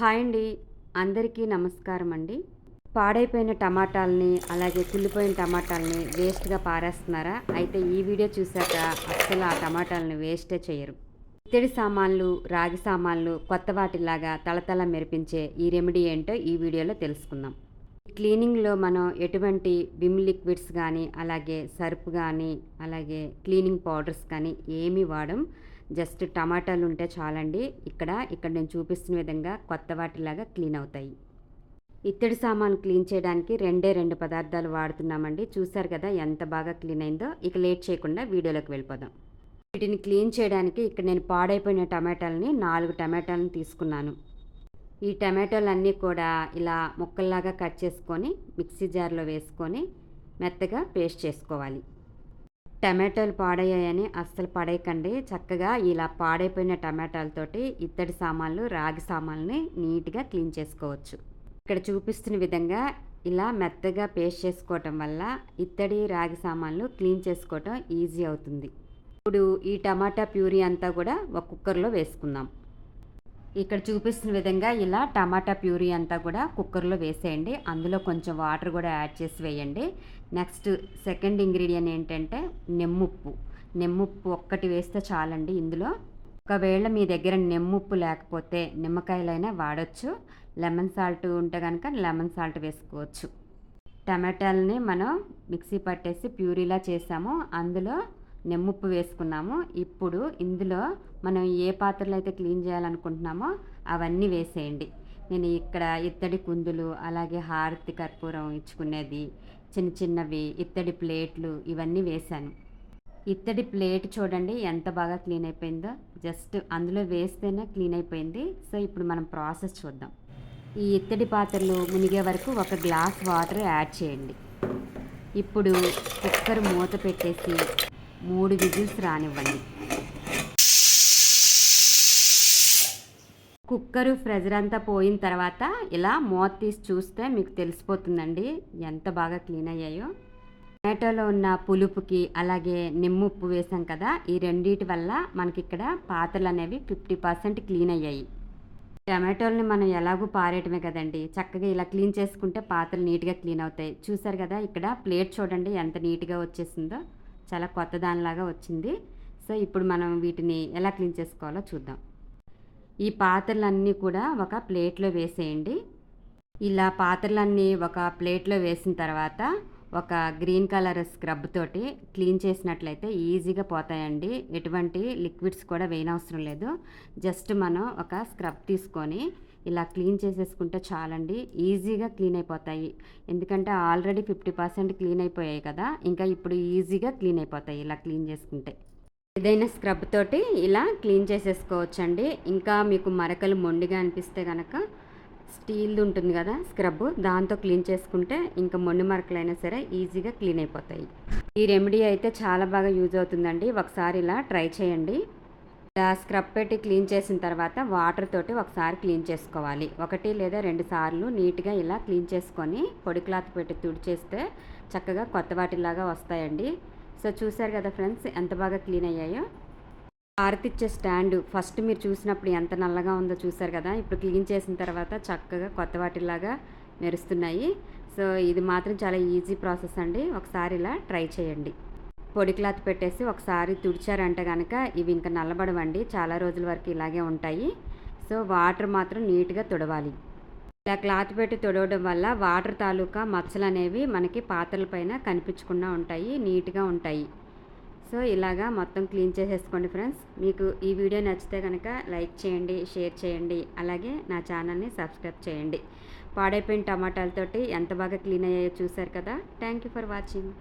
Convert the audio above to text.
Hi అండి. అందరికీ నమస్కారం అండి పాడైపోయిన టమాటాలని అలాగే కుళ్ళిపోయిన టమాటాలని వేస్ట్గా పారేస్తున్నారా? అయితే ఈ వీడియో చూశాక అస్సలు ఆ టమాటాలని వేస్టే చేయరు. ఇత్తడి సామాన్లు రాగి సామాన్లు కొత్త వాటిలాగా తలతల మెరిపించే ఈ రెమెడీ ఏంటో ఈ వీడియోలో తెలుసుకుందాం. క్లీనింగ్లో మనం ఎటువంటి విమ్ లిక్విడ్స్ కానీ అలాగే సర్ప్ కానీ అలాగే క్లీనింగ్ పౌడర్స్ కానీ ఏమీ వాడం. జస్ట్ టమాటాలు ఉంటే చాలండి. ఇక్కడ ఇక్కడ నేను చూపిస్తున్న విధంగా కొత్త వాటిలాగా క్లీన్ అవుతాయి. ఇత్తడి సామాను క్లీన్ చేయడానికి రెండే రెండు పదార్థాలు వాడుతున్నామండి. చూసారు కదా ఎంత బాగా క్లీన్ అయిందో. ఇక లేట్ చేయకుండా వీడియోలోకి వెళ్ళిపోదాం. వీటిని క్లీన్ చేయడానికి ఇక్కడ నేను పాడైపోయిన టమాటాలని నాలుగు టమాటాలను తీసుకున్నాను. ఈ టమాటాలన్నీ కూడా ఇలా ముక్కల్లాగా కట్ చేసుకొని మిక్సీ జార్లో వేసుకొని మెత్తగా పేస్ట్ చేసుకోవాలి. టమాటోలు పాడయ్యాయని అస్సలు పడేయకండి. చక్కగా ఇలా పాడైపోయిన టమాటాలతోటి ఇత్తడి సామాన్లు రాగి సామాన్లని నీట్గా క్లీన్ చేసుకోవచ్చు. ఇక్కడ చూపిస్తున్న విధంగా ఇలా మెత్తగా పేస్ట్ చేసుకోవటం వల్ల ఇత్తడి రాగి సామాన్లు క్లీన్ చేసుకోవటం ఈజీ అవుతుంది. ఇప్పుడు ఈ టమాటా ప్యూరీ అంతా కూడా ఒక కుక్కర్లో వేసుకుందాం. ఇక్కడ చూపిస్తున్న విధంగా ఇలా టమాటా ప్యూరీ అంతా కూడా కుక్కర్లో వేసేయండి. అందులో కొంచెం వాటర్ కూడా యాడ్ చేసి వేయండి. నెక్స్ట్ సెకండ్ ఇంగ్రీడియంట్ ఏంటంటే నెమ్ముప్పు. నెమ్ముప్పు ఒక్కటి వేస్తే చాలండి ఇందులో. ఒకవేళ మీ దగ్గర నెమ్ముప్పు లేకపోతే నిమ్మకాయలైనా వాడచ్చు. లెమన్ సాల్ట్ ఉంటే కనుక లెమన్ సాల్ట్ వేసుకోవచ్చు. టమాటాలని మనం మిక్సీ పట్టేసి ప్యూరీలా చేసాము. అందులో నెమ్ముప్పు వేసుకున్నాము. ఇప్పుడు ఇందులో మనం ఏ పాత్రలు అయితే క్లీన్ చేయాలనుకుంటున్నామో అవన్నీ వేసేయండి. నేను ఇక్కడ ఇత్తడి కుందులు అలాగే హారతి కర్పూరం ఇచ్చుకునేది చిన్న చిన్నవి ఇత్తడి ప్లేట్లు ఇవన్నీ వేశాను. ఇత్తడి ప్లేట్ చూడండి ఎంత బాగా క్లీన్ అయిపోయిందో. జస్ట్ అందులో వేస్తేనే క్లీన్ అయిపోయింది. సో ఇప్పుడు మనం ప్రాసెస్ చూద్దాం. ఈ ఇత్తడి పాత్రలు మునిగే వరకు ఒక గ్లాస్ వాటర్ యాడ్ చేయండి. ఇప్పుడు కుక్కర్ మూత పెట్టేసి మూడు విజిల్స్ రానివ్వండి. కుక్కరు ప్రెజర్ అంతా పోయిన తర్వాత ఇలా మూత తీసి చూస్తే మీకు తెలిసిపోతుందండి ఎంత బాగా క్లీన్ అయ్యాయో. టమాటోలో ఉన్న పులుపుకి అలాగే నిమ్ముప్పు వేసాం కదా ఈ రెండింటి వల్ల మనకి ఇక్కడ పాత్రలు అనేవి ఫిఫ్టీ పర్సెంట్ క్లీన్ అయ్యాయి. టమాటోల్ని మనం ఎలాగూ పారేయటమే కదండి చక్కగా ఇలా క్లీన్ చేసుకుంటే పాత్రలు నీట్గా క్లీన్ అవుతాయి. చూసారు కదా ఇక్కడ ప్లేట్ చూడండి ఎంత నీట్గా వచ్చేసిందో. చాలా కొత్త దానిలాగా వచ్చింది. సో ఇప్పుడు మనం వీటిని ఎలా క్లీన్ చేసుకోవాలో చూద్దాం. ఈ పాత్రలన్నీ కూడా ఒక ప్లేట్లో వేసేయండి. ఇలా పాత్రలన్నీ ఒక ప్లేట్లో వేసిన తర్వాత ఒక గ్రీన్ కలర్ స్క్రబ్ తోటి క్లీన్ చేసినట్లయితే ఈజీగా పోతాయండి. ఎటువంటి లిక్విడ్స్ కూడా వేయనవసరం లేదు. జస్ట్ మనం ఒక స్క్రబ్ తీసుకొని ఇలా క్లీన్ చేసేసుకుంటే చాలండి. ఈజీగా క్లీన్ అయిపోతాయి. ఎందుకంటే ఆల్రెడీ ఫిఫ్టీ పర్సెంట్ క్లీన్ అయిపోయాయి కదా. ఇంకా ఇప్పుడు ఈజీగా క్లీన్ అయిపోతాయి ఇలా క్లీన్ చేసుకుంటే. ఏదైనా స్క్రబ్ తోటి ఇలా క్లీన్ చేసేసుకోవచ్చండి. ఇంకా మీకు మరకలు మొండిగా అనిపిస్తే కనుక స్టీల్ది ఉంటుంది కదా స్క్రబ్. దాంతో క్లీన్ చేసుకుంటే ఇంకా మొండి మరకలైనా సరే ఈజీగా క్లీన్ అయిపోతాయి. ఈ రెమెడీ అయితే చాలా బాగా యూజ్ అవుతుందండి. ఒకసారి ఇలా ట్రై చేయండి. ఇలా స్క్రబ్ పెట్టి క్లీన్ చేసిన తర్వాత వాటర్ తోటి ఒకసారి క్లీన్ చేసుకోవాలి. ఒకటి లేదా రెండు సార్లు నీట్గా ఇలా క్లీన్ చేసుకొని పొడి క్లాత్ పెట్టి తుడిచేస్తే చక్కగా కొత్త వాటిలాగా వస్తాయండి. సో చూసారు కదా ఫ్రెండ్స్ ఎంత బాగా క్లీన్ అయ్యాయో? ఆరతిచ్చే స్టాండ్. ఫస్ట్ మీరు చూసినప్పుడు ఎంత నల్లగా ఉందో చూసారు కదా? ఇప్పుడు క్లీన్ చేసిన తర్వాత చక్కగా కొత్త వాటిలాగా మెరుస్తున్నాయి. సో ఇది మాత్రం చాలా ఈజీ ప్రాసెస్ అండి. ఒకసారి ఇలా ట్రై చేయండి. పొడి క్లాత్ పెట్టేసి ఒకసారి తుడిచారంటే కనుక ఇవి ఇంకా నల్లబడవండి. చాలా రోజుల వరకు ఇలాగే ఉంటాయి. సో వాటర్ మాత్రం నీట్గా తుడవాలి. ఇలా క్లాత్ పెట్టి తుడవడం వల్ల వాటర్ తాలూకా మచ్చలు అనేవి మనకి పాత్రల పైన కనిపించకుండా ఉంటాయి నీట్గా ఉంటాయి. సో ఇలాగా మొత్తం క్లీన్ చేసేసుకోండి ఫ్రెండ్స్. మీకు ఈ వీడియో నచ్చితే కనుక లైక్ చేయండి షేర్ చేయండి అలాగే నా ఛానల్ని సబ్స్క్రైబ్ చేయండి. పాడైపోయిన టమాటాలతోటి ఎంత బాగా క్లీన్ అయ్యాయో చూసారు కదా. Thank you for watching.